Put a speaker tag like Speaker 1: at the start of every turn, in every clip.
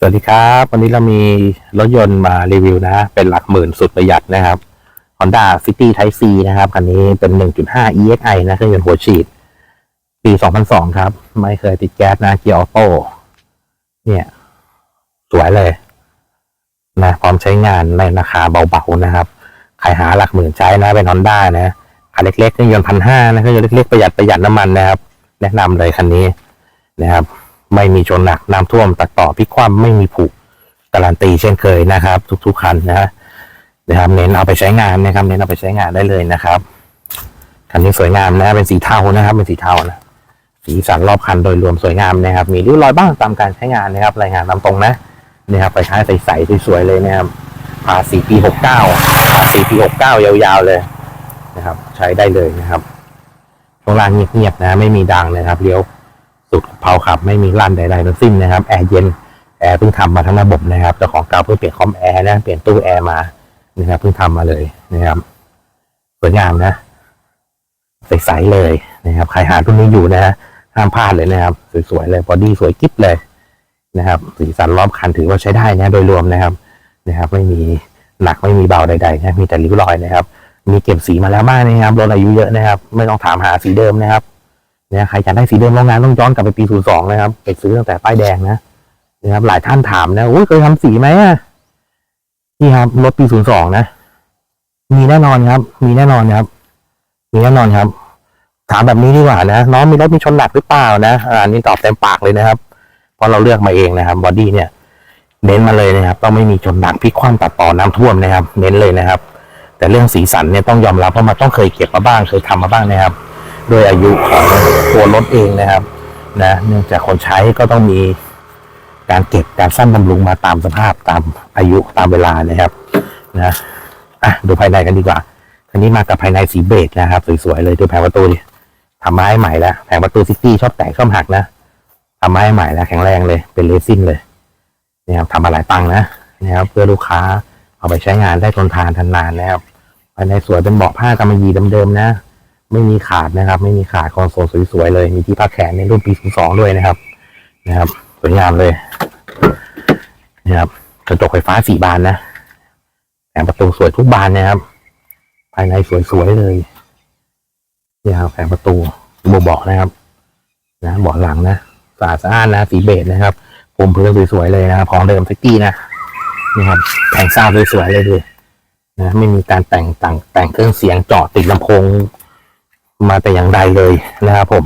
Speaker 1: สวัสดีครับ วันนี้เรามีรถยนต์มารีวิวนะ เป็นหลักหมื่นสุดประหยัดนะครับ Honda City Type C นะครับคันนี้เป็น 1.5 EXI นะเครื่องยนต์หัวฉีด ปี 2002 ครับ ไม่เคยติดแก๊สนะเกียร์ออโต้เนี่ย สวยเลย นะพร้อมใช้งานในราคาเบาๆนะครับ ใครหาหลักหมื่นใช้นะเป็น Honda นะคันเล็กๆเครื่องยนต์พันห้านะเครื่องยนต์เล็กๆประหยัดประหยัดน้ำมันนะครับ แนะนำเลยคันนี้นะครับ ไม่มีชนหนักน้ำท่วมตัดต่อพิกคว่ำไม่มีผุกการันตีเช่นเคยนะครับ ทุกๆคันนะนะครับเน้นเอาไปใช้งานนะครับ เน้นเอาไปใช้งานได้เลยนะครับคันนี้สวยงามนะเป็นสีเทานะครับ เป็นสีเทานะสีสันรอบคันโดยรวมสวยงามนะครับ มีริ้วรอยบ้างตามการใช้งานนะครับ รายงานตามตรงนะนะครับไปใช้ใสๆสวยๆเลยนะครับภาษีปีหกเก้าภาษีปีหกเก้ายาวๆเลยนะครับ ใช้ได้เลยนะครับช่วงล่างเงียบๆนะ ไม่มีดังนะครับเลี้ยว สุดเผาขับไม่มีลั่นใดๆทั้งสิ้นนะครับแอร์เย็นแอร์เพิ่งทำมาทั้งระบบนะครับเจ้าของเก่าเพิ่งเปลี่ยนคอมแอร์นะเปลี่ยนตู้แอร์มานะครับเพิ่งทำมาเลยนะครับสวยงามนะใสๆเลยนะครับใครหารุ่นนี้อยู่นะฮะห้ามพลาดเลยนะครับ สวยๆเลยบอดี้สวยกิ๊บเลยนะครับ สีสันรอบคันถือว่าใช้ได้นะโดยรวมนะครับนะครับ ไม่มีหนักไม่มีเบาใดๆนะมีแต่ริ้วรอยนะครับ มีเก็บสีมาแล้วมากนะครับรถอายุเยอะนะครับ ไม่ต้องถามหาสีเดิมนะครับ เนี่ยใครอยากได้สีเดิมโรงงานต้องย้อนกลับไปปี02นะครับไปซื้อตั้งแต่ป้ายแดงนะนะครับหลายท่านถามนะโอ้ยเคยทำสีไหมอะนี่ครับรถปี02นะ มีแน่นอนครับ มีแน่นอนครับ มีแน่นอนครับ ถามแบบนี้ดีกว่านะน้องมีรถมีชนหนักหรือเปล่านะอ่านี่ตอบเต็มปากเลยนะครับเพราะเราเลือกมาเองนะครับบอดี้เนี่ยเน้นมาเลยนะครับ ต้องไม่มีชนหนักพลิกคว่ำตัดต่อน้ำท่วมนะครับ เน้นเลยนะครับ แต่เรื่องสีสันเนี่ยต้องยอมรับเพราะมันต้องเคยเก็บมาบ้างเคยทำมาบ้างนะครับ โดยอายุของตัวรถเองนะครับนะเนื่องจากคนใช้ก็ต้องมีการเก็บการซ่อมบำรุงมาตามสภาพตามอายุตามเวลานะครับนะอะดูภายในกันดีกว่าคันนี้มากับภายในสีเบจนะครับสวยๆเลยดูแผงประตูดิทำมาให้ใหม่แล้วแผงประตูซิตี้ชอบแตกชอบหักนะทำมาให้ใหม่แล้วแข็งแรงเลยเป็นเลซินเลยนะครับทำมาหลายตังนะนะครับ เพื่อลูกค้าเอาไปใช้งานได้ทนทานทันนานนะครับภายในสวยเป็นเบาะผ้ากำมะหยี่เดิมๆนะ ไม่มีขาดนะครับ ไม่มีขาดคอนโซลสวยๆเลย มีที่พักแขนในรุ่นปี02ด้วยนะครับ นะครับ สวยงามเลยนะครับกระจกไฟฟ้าสี่บานนะแผงประตูสวยทุกบานนะครับ ภายในสวยๆเลยนี่ครับแผงประตูบเบาะนะครับ นะเบาะหลังนะสะอาดสะอ้านนะสีเบจนะครับผมพื้นสวยๆเลยนะครับของเดิมเซ็กกี้นะนี่ครับแผงซาวสวยๆเลยด้วยนะไม่มีการแต่งแต่งแต่งเครื่องเสียงเจาะติดลำโพง มาแต่อย่างใดเลยนะครับ ผม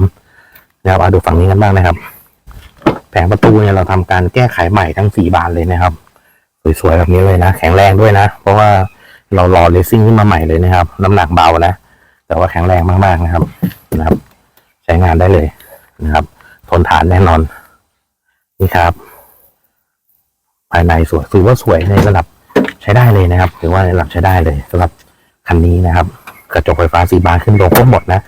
Speaker 1: นะครับเอาดูฝั่งนี้กันบ้างนะครับ แผงประตูเนี่ยเราทำการแก้ไขใหม่ทั้งสี่บานเลยนะครับ สวยๆแบบนี้เลยนะ แข็งแรงด้วยนะ เพราะว่าเรารอเลซิ่งขึ้นมาใหม่เลยนะครับ น้ำหนักเบานะแต่ว่าแข็งแรงมากๆนะครับนะครับ ใช้งานได้เลยนะครับ ทนทานแน่นอน นี่ครับ ภายในสวยถือว่าสวยในระดับใช้ได้เลยนะครับถือว่าในระดับใช้ได้เลยสำหรับคันนี้นะครับ กระจกไฟฟ้าสีบานขึ้นลงครบหมดนะ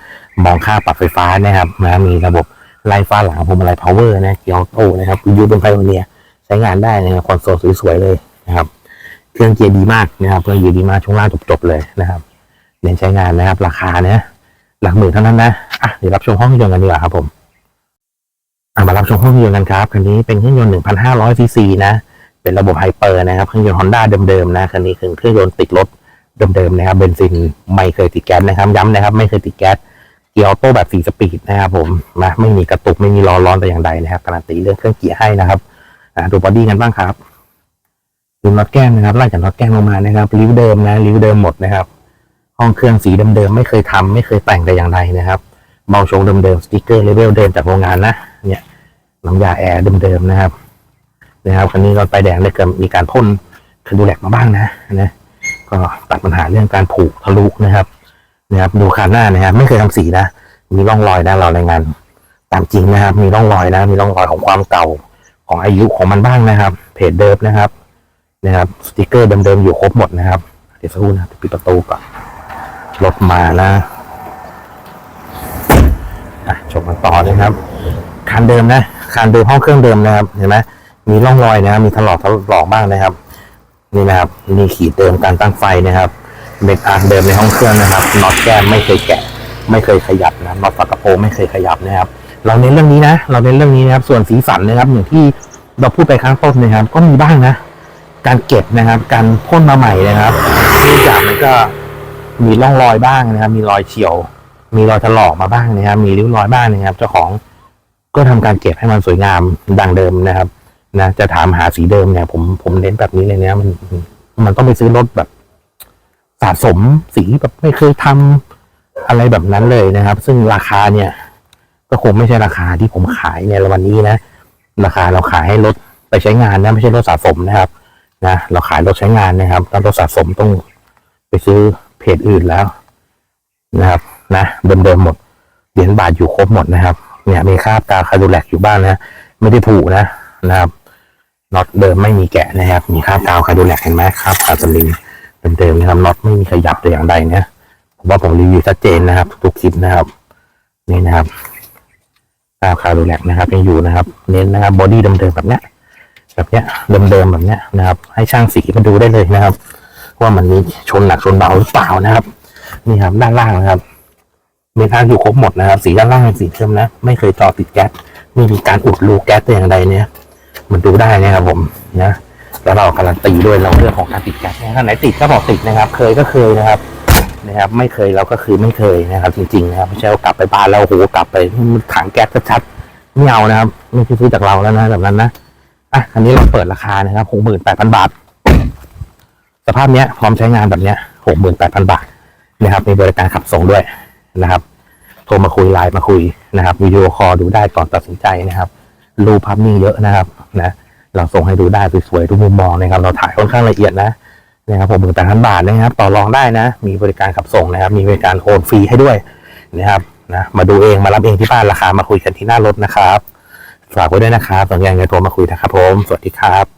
Speaker 1: มองค่าปรับไฟฟ้านะครับนะมีระบบไล่ฟ้าหลังพวงมาลัยพาวเวอร์นะเกียร์ออโต้นะครับยูบนไฟวันเนียใช้งานได้นะครับคอนโซลสวยๆเลยนะครับ เครื่องเกียร์ดีมากนะครับเครื่องเกียร์ดีมากช่วงล่างจบๆเลยนะครับเน้นใช้งานนะครับ ราคาเนี่ยหลักหมื่นเท่านั้นนะอะเดี๋ยวรับชมห้องยนต์กันดีกว่าครับผมมารับชมห้องเครื่องยนต์กันครับคันนี้เป็นเครื่องยนต์ 1,500ซีซีนะ เป็นระบบไฮเปอร์นะครับ เครื่องยนต์ฮอนด้าเดิมๆนะ คันนี้คือเครื่องยนต์ติดรถ เดิมๆนะครับเบนซินไม่เคยติดแก๊สนะครับย้ำนะครับ ไม่เคยติดแก๊สเกียร์ออโต้แบบสี่สปีดนะครับผมนะไม่มีกระตุกไม่มีล้อร้อนแต่อย่างใดนะครับการันตีเรื่องเครื่องเกียร์ให้นะครับดูบอดี้กันบ้างครับดูน็อตแก้มนะครับไล่จากน็อตแก้มลงมานะครับริ้วเดิมนะริ้วเดิมหมดนะครับ ห้องเครื่องสีเดิมๆไม่เคยทำไม่เคยแต่งแต่อย่างใดนะครับเบาชงเดิมๆสติ๊กเกอร์เลเวลเดิมจากโรงงานนะเนี่ยน้ำยาแอร์เดิมๆนะครับนะครับคันนี้รถไปแดงเลยเกิดมีการพ่นคันดูแลกมาบ้างนะนะ ก็ตัดปัญหาเรื่องการผูกทะลุนะครับนะครับดูคานหน้านะครับไม่เคยทำสีนะ มีร่องรอยนะเรารายงานตามจริงนะครับ มีร่องรอยนะ มีร่องรอยของความเก่าของอายุของมันบ้างนะครับ เพจเดิมนะครับนะครับสติกเกอร์เดิมๆอยู่ครบหมดนะครับเดี๋ยวสักครู่นะปิดประตูก่อนรถมานะอะชมกันต่อนะครับคันเดิมนะคันเดิมห้องเครื่องเดิมนะครับเห็นไหมมีร่องรอยนะครับมีถลอกถลอกบ้างนะครับ นี่นะครับมีขีดเดิมการตั้งไฟนะครับเม็ดอาร์เดิมในห้องเครื่องนะครับน็อตแก้มไม่เคยแกะ ไม่เคยขยับนะน็อตฝากระโปรงไม่เคยขยับนะครับ เราเน้นเรื่องนี้นะ เราเน้นเรื่องนี้นะครับ ส่วนสีสันนะครับอย่างที่เราพูดไปข้งต้นนะครับ ก็มีบ้างนะ การเก็บนะครับ การพ่นมาใหม่นะครับเนื่องจากมันก็มีร่องรอยบ้างนะครับ มีรอยเฉียว มีรอยถลอกมาบ้างนะครับ มีริ้วรอยบ้างนะครับ เจ้าของก็ทำการเก็บให้มันสวยงามดังเดิมนะครับ นะจะถามหาสีเดิมเนี่ยผมผมเน้นแบบนี้เลยนะมันมันต้องไปซื้อรถแบบ สะสมสีแบบไม่เคยทำอะไรแบบนั้นเลยนะครับ ซึ่งราคาเนี่ย ก็คงไม่ใช่ราคาที่ผมขายในวันนี้นะราคาเราขายให้รถไปใช้งานนะไม่ใช่รถสะสมนะครับนะเราขายรถใช้งานนะครับถ้ารถสะสมต้องไปซื้อเพจอื่นแล้วนะครับ นะเดิมๆหมดเหรียญบาทอยู่ครบหมดนะครับ เนี่ยมีคราบตาคาดูแลกอยู่บ้างนะ ไม่ได้ผูกนะนะครับ น็อตเดิมไม่มีแกะนะครับ มีคราบกาวคาดูแลกเห็นไหมคราบคาสลิงเดิมๆนะครับน็อตไม่มีขยับแต่อย่างใดเนะผมว่าผมรีวิวชัดเจนนะครับ ทุกคลิปนะครับนี่นะครับคราบคาดูแลกนะครับยังอยู่นะครับ เน้นนะครับบอดี้เดิมๆแบบเนี้ยแบบเนี้ยเดิมๆแบบเนี้ยนะครับ ให้ช่างสีมาดูได้เลยนะครับ ว่ามันมีชนหนักชนเบาหรือเปล่านะครับ นี่ครับด้านล่างนะครับเมทัลอยู่ครบหมดนะครับ สีด้านล่างสีเข้มนะ ไม่เคยต่อติดแก๊สไม่มีการอุดรูแก๊สแต่อย่างใดเนี่ย มันดูได้นะครับผมนะแล้วเราการันตีด้วยเราเรื่องของการติดแก๊สนะถ้าไหนติดก็บอกติดนะครับ เคยก็เคยนะครับนะครับ ไม่เคยเราก็คือไม่เคยนะครับ จริงๆนะครับไม่ใช่ว่ากลับไปบ้านแล้วโหกลับไปถังแก๊สชัดๆไม่เอานะครับไม่ใช่ซื้อจากเราแล้วนะแบบนั้นนะอะอันนี้เราเปิดราคานะครับหกหมื่นแปดพันบาท สภาพเนี้ยพร้อมใช้งานแบบเนี้ยหกหมื่นแปดพันบาทนะครับมีบริการขับส่งด้วยนะครับ โทรมาคุยไลน์มาคุยนะครับวิดีโอคอลดูได้ก่อนตัดสินใจนะครับ รูปภาพนิ่งเยอะนะครับนะเราส่งให้ดูได้สวยๆทุกมุมมองนะครับ เราถ่ายค่อนข้างละเอียดนะนะครับผมหมื่นแปดพันบาทนะครับ ต่อรองได้นะ มีบริการขับส่งนะครับ มีบริการโอนฟรีให้ด้วยนะครับนะมาดูเองมารับเองที่บ้านราคามาคุยกันที่หน้ารถนะครับฝากไว้ด้วยนะครับสนใจเงโทรมาคุยนะครับผม สวัสดีครับ